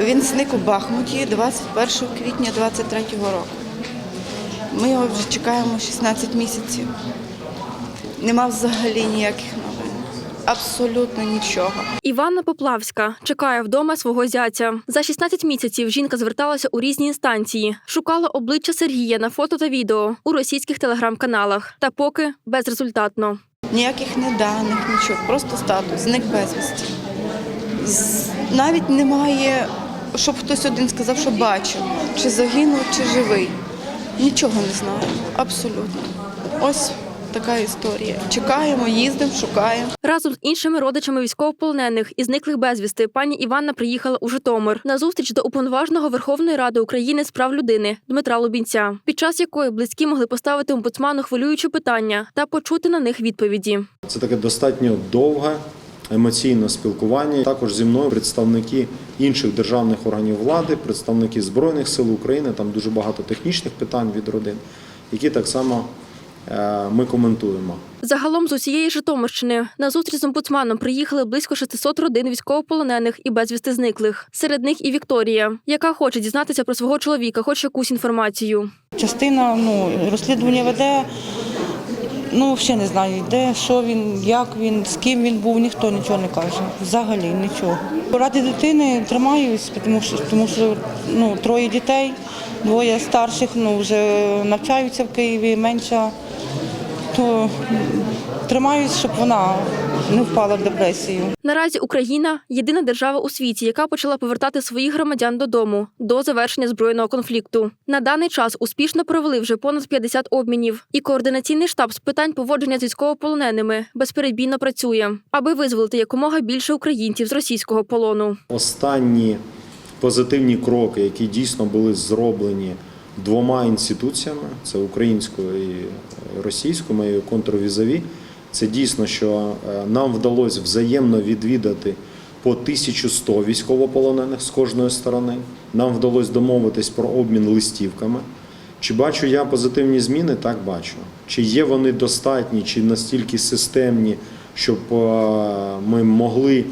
Він зник у Бахмуті 21 квітня 23 року. Ми його вже чекаємо 16 місяців. Нема взагалі ніяких новин. Абсолютно нічого. Іванна Поплавська чекає вдома свого зятя. За 16 місяців жінка зверталася у різні інстанції, шукала обличчя Сергія на фото та відео у російських телеграм-каналах. Та поки безрезультатно. Ніяких не даних, нічого, просто статус, зник безвісті. Навіть немає, щоб хтось один сказав, що бачив, чи загинув, чи живий. Нічого не знаю, абсолютно. Ось така історія. Чекаємо, їздимо, шукаємо. Разом з іншими родичами військовополонених і зниклих безвісти пані Іванна приїхала у Житомир на зустріч до уповноваженого Верховної Ради України з прав людини Дмитра Лубінця, під час якої близькі могли поставити омбудсману хвилюючі питання та почути на них відповіді. Це таке достатньо довге емоційне спілкування. Також зі мною представники інших державних органів влади, представники Збройних сил України. Там дуже багато технічних питань від родин, які так само е, ми коментуємо. Загалом з усієї Житомирщини на зустріч з омбудсманом приїхали близько 600 родин військовополонених і безвісти зниклих. Серед них і Вікторія, яка хоче дізнатися про свого чоловіка, хоч якусь інформацію. Частина ну, розслідування веде. Ну, взагалі не знаю, де, що він, як він, з ким він був, ніхто нічого не каже. Взагалі нічого. Ради дитини тримаюсь, тому що, тому що ну, троє дітей, двоє старших ну, вже навчаються в Києві, менша. То тримаюсь, щоб вона не впала в депресію. Наразі Україна єдина держава у світі, яка почала повертати своїх громадян додому до завершення збройного конфлікту. На даний час успішно провели вже понад 50 обмінів, і координаційний штаб з питань поводження з військовополоненими безперебійно працює, аби визволити якомога більше українців з російського полону. Останні позитивні кроки, які дійсно були зроблені двома інституціями, це українською і російською, моєю контрвізові, це дійсно, що е, нам вдалося взаємно відвідати по 1100 військовополонених з кожної сторони. Нам вдалося домовитись про обмін листівками. Чи бачу я позитивні зміни? Так бачу. Чи є вони достатні, чи настільки системні, щоб е, ми могли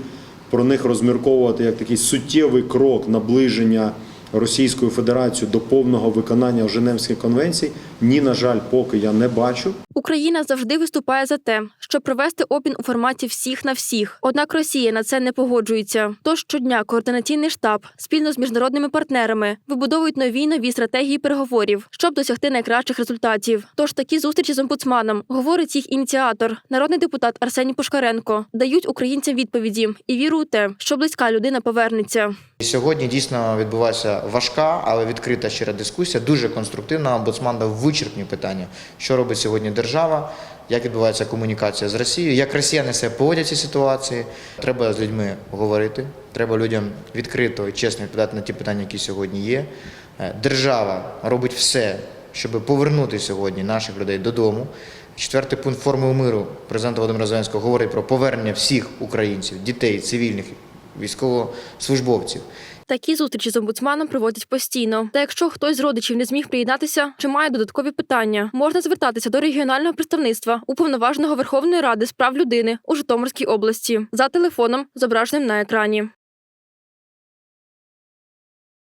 про них розмірковувати як такий суттєвий крок наближення Російської Федерації до повного виконання Женевських конвенцій? Ні, на жаль, поки я не бачу. Україна завжди виступає за те, щоб провести обмін у форматі всіх на всіх. Однак Росія на це не погоджується. Тож щодня координаційний штаб спільно з міжнародними партнерами вибудовують нові нові стратегії переговорів, щоб досягти найкращих результатів. Тож такі зустрічі з омбудсманом, говорить їх ініціатор, народний депутат Арсеній Пушкаренко, дають українцям відповіді і віру у те, що близька людина повернеться. І Сьогодні дійсно відбувається важка, але відкрита щира дискусія, дуже конструктивна. Омбудсман дав вичерпні питання, що робить сьогодні держава, як відбувається комунікація з Росією, як росіяни себе поводять в цій ситуації. Треба з людьми говорити, треба людям відкрито і чесно відповідати на ті питання, які сьогодні є. Е, Держава робить все, щоб повернути сьогодні наших людей додому. Четвертий пункт формули миру президента Володимира Зеленського говорить про повернення всіх українців, дітей, цивільних, військовослужбовців. Такі зустрічі з омбудсманом проводять постійно. Та якщо хтось з родичів не зміг приєднатися чи має додаткові питання, можна звертатися до регіонального представництва уповноваженого Верховної Ради з прав людини у Житомирській області за телефоном, зображеним на екрані.